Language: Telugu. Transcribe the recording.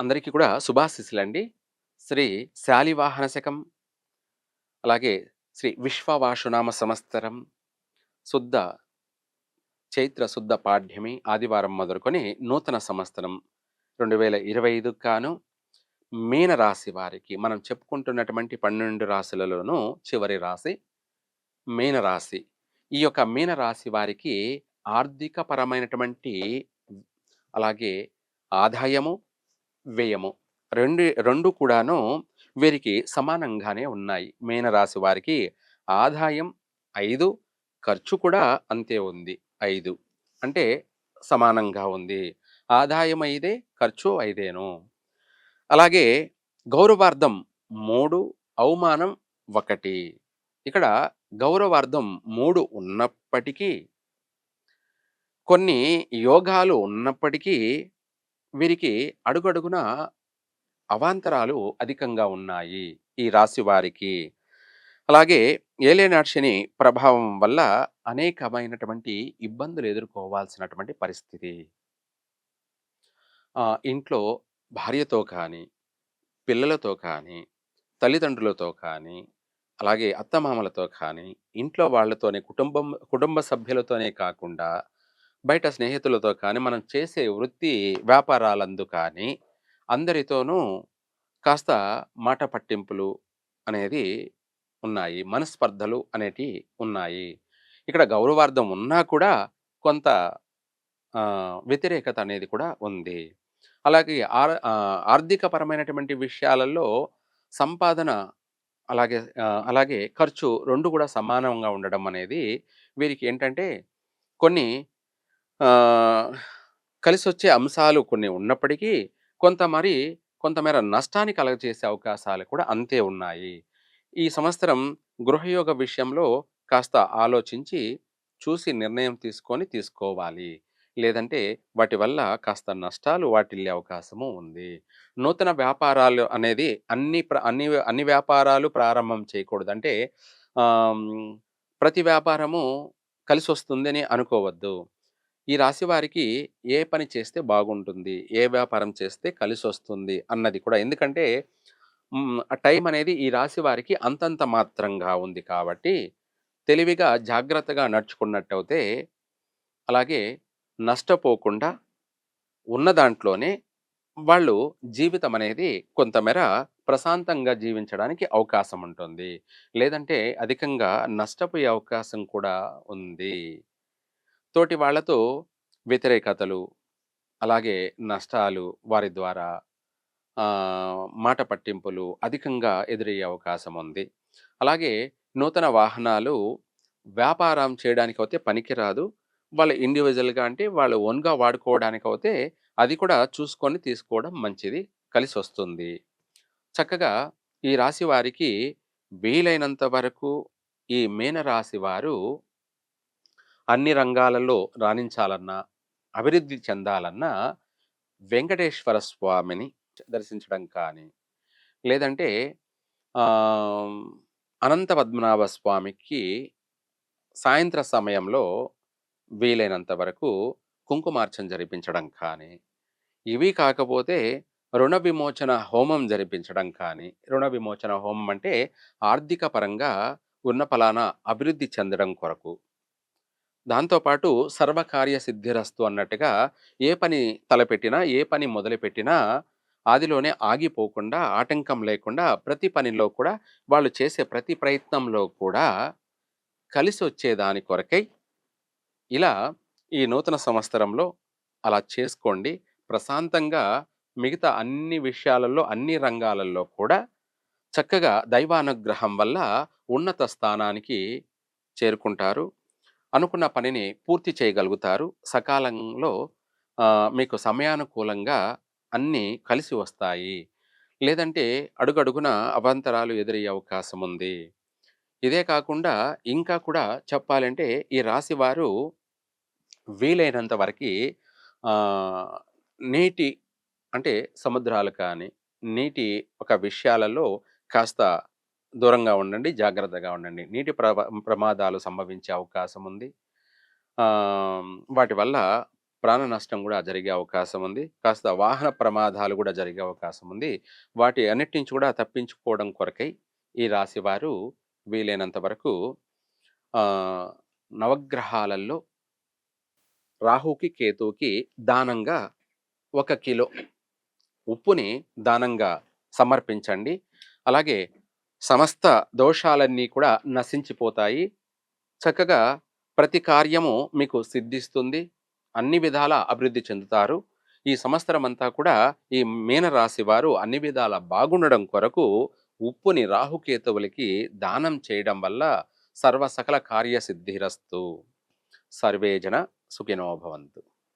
అందరికీ కూడా శుభాశీస్సులండి. శ్రీ శాలివాహన శకం, అలాగే శ్రీ విశ్వవాషునామ సంవత్సరం, శుద్ధ చైత్ర శుద్ధ పాడ్యమి ఆదివారం మొదలుకొని నూతన సంవత్సరం 2025 గాను మీన రాశి వారికి మనం చెప్పుకుంటున్నటువంటి 12 రాశులలోనూ చివరి రాశి మీన రాశి. ఈ యొక్క మీన రాశి వారికి ఆర్థికపరమైనటువంటి అలాగే ఆదాయము, వ్యయము రెండు రెండు కూడాను వీరికి సమానంగానే ఉన్నాయి. మీన రాశి వారికి ఆదాయం ఐదు ఖర్చు కూడా అంతే ఉంది ఐదు అంటే సమానంగా ఉంది. ఆదాయం ఐదే ఖర్చు ఐదేను. అలాగే గౌరవార్థం మూడు అవమానం ఒకటి ఇక్కడ గౌరవార్థం మూడు ఉన్నప్పటికీ కొన్ని యోగాలు ఉన్నప్పటికీ వీరికి అడుగడుగున అవాంతరాలు అధికంగా ఉన్నాయి ఈ రాశి వారికి. అలాగే ఏలినాటి శని ప్రభావం వల్ల అనేకమైనటువంటి ఇబ్బందులు ఎదుర్కోవాల్సినటువంటి పరిస్థితి. ఇంట్లో భార్యతో కానీ, పిల్లలతో కానీ, తల్లిదండ్రులతో కానీ, అలాగే అత్తమామలతో కానీ, ఇంట్లో వాళ్ళతోనే కుటుంబం కుటుంబ సభ్యులతోనే కాకుండా, బయట స్నేహితులతో కానీ, మనం చేసే వృత్తి వ్యాపారాలందు కానీ, అందరితోనూ కాస్త మాట పట్టింపులు అనేది ఉన్నాయి. మనస్పర్ధలు అనేటి ఉన్నాయి. ఇక్కడ గౌరవార్థం ఉన్నా కూడా కొంత వ్యతిరేకత అనేది కూడా ఉంది. అలాగే ఆర్ ఆర్థికపరమైనటువంటి విషయాలలో సంపాదన అలాగే అలాగే ఖర్చు రెండు కూడా సమానంగా ఉండడం అనేది వీరికి ఏంటంటే కొన్ని కలిసి వచ్చే అంశాలు కొన్ని ఉన్నప్పటికీ కొంత మరి కొంతమేర నష్టాన్ని కలుగజేసే అవకాశాలు కూడా అంతే ఉన్నాయి. ఈ సంవత్సరం గృహయోగ విషయంలో కాస్త ఆలోచించి, చూసి నిర్ణయం తీసుకొని తీసుకోవాలి. లేదంటే వాటి వల్ల కాస్త నష్టాలు వాటిల్లే అవకాశము ఉంది. నూతన వ్యాపారాలు అనేది అన్ని ప్ర అన్ని అన్ని వ్యాపారాలు ప్రారంభం చేయకూడదు. అంటే ప్రతి వ్యాపారము కలిసి వస్తుందని అనుకోవద్దు. ఈ రాశి వారికి ఏ పని చేస్తే బాగుంటుంది? ఏ వ్యాపారం చేస్తే కలిసొస్తుంది? అన్నది కూడా ఎందుకంటే ఆ టైం అనేది ఈ రాశి వారికి అంతంత మాత్రంగా ఉంది కాబట్టి, తెలివిగా జాగ్రత్తగా నడుచుకున్నట్టయితే అలాగే నష్టపోకుండా ఉన్న దాంట్లోనే వాళ్ళు జీవితం అనేది కొంతమేర ప్రశాంతంగా జీవించడానికి అవకాశం ఉంటుంది. లేదంటే అధికంగా నష్టపోయే అవకాశం కూడా ఉంది. తోటి వాళ్ళతో వ్యతిరేకతలు, అలాగే నష్టాలు వారి ద్వారా మాట పట్టింపులు అధికంగా ఎదురయ్యే అవకాశం ఉంది. అలాగే నూతన వాహనాలు వ్యాపారం చేయడానికి అయితే పనికిరాదు. వాళ్ళ ఇండివిజువల్గా అంటే వాళ్ళు ఓన్‌గా అయితే అది కూడా చూసుకొని తీసుకోవడం మంచిది. కలిసి వస్తుంది చక్కగా ఈ రాశి వారికి వీలైనంత వరకు ఈ మీనరాశి వారు అన్ని రంగాలలో రాణించాలన్నా, అభివృద్ధి చెందాలన్నా వెంకటేశ్వర స్వామిని దర్శించడం కానీ, లేదంటే అనంత పద్మనాభ స్వామికి సాయంత్ర సమయంలో వీలైనంత వరకు కుంకుమార్చన జరిపించడం కానీ, ఇవి కాకపోతే రుణ విమోచన హోమం జరిపించడం కానీ, రుణ విమోచన హోమం అంటే ఆర్థిక పరంగా ఉన్న ఫలానా అభివృద్ధి చెందడం కొరకు. దాంతోపాటు సర్వకార్య సిద్ధిరస్తు అన్నట్టుగా ఏ పని తలపెట్టినా, ఏ పని మొదలుపెట్టినా ఆదిలోనే ఆగిపోకుండా, ఆటంకం లేకుండా ప్రతి పనిలో కూడా వాళ్ళు చేసే ప్రతి ప్రయత్నంలో కూడా కలిసి దాని కొరకై ఇలా ఈ నూతన సంవత్సరంలో అలా చేసుకోండి. ప్రశాంతంగా మిగతా అన్ని విషయాలలో, అన్ని రంగాలలో కూడా చక్కగా దైవానుగ్రహం వల్ల ఉన్నత స్థానానికి చేరుకుంటారు. అనుకున్న పనిని పూర్తి చేయగలుగుతారు. సకాలంలో మీకు సమయానుకూలంగా అన్నీ కలిసి వస్తాయి. లేదంటే అడుగడుగున అవాంతరాలు ఎదురయ్యే అవకాశం ఉంది. ఇదే కాకుండా ఇంకా కూడా చెప్పాలంటే ఈ రాశి వారు వీలైనంత వరకి నీటి అంటే సముద్రాలు కానీ, నీటి ఒక విషయాలలో కాస్త దూరంగా ఉండండి. జాగ్రత్తగా ఉండండి. నీటి ప్రమాదాలు సంభవించే అవకాశం ఉంది. వాటి వల్ల ప్రాణ నష్టం కూడా జరిగే అవకాశం ఉంది. కాస్త వాహన ప్రమాదాలు కూడా జరిగే అవకాశం ఉంది. వాటి అన్నిటి నుంచి కూడా తప్పించుకోవడం కొరకై ఈ రాశి వారు వీలైనంత వరకు నవగ్రహాలలో రాహుకి, కేతువుకి దానంగా ఒక కిలో ఉప్పుని దానంగా సమర్పించండి. అలాగే సమస్త దోషాలన్నీ కూడా నశించిపోతాయి. చక్కగా ప్రతి కార్యము మీకు సిద్ధిస్తుంది. అన్ని విధాల అభివృద్ధి చెందుతారు. ఈ సంవత్సరమంతా కూడా ఈ మీనరాశి వారు అన్ని విధాల బాగుండడం కొరకు ఉప్పుని రాహుకేతువులకి దానం చేయడం వల్ల సర్వ సకల కార్యసిద్ధిరస్తు. సర్వేజన సుఖినోభవంతు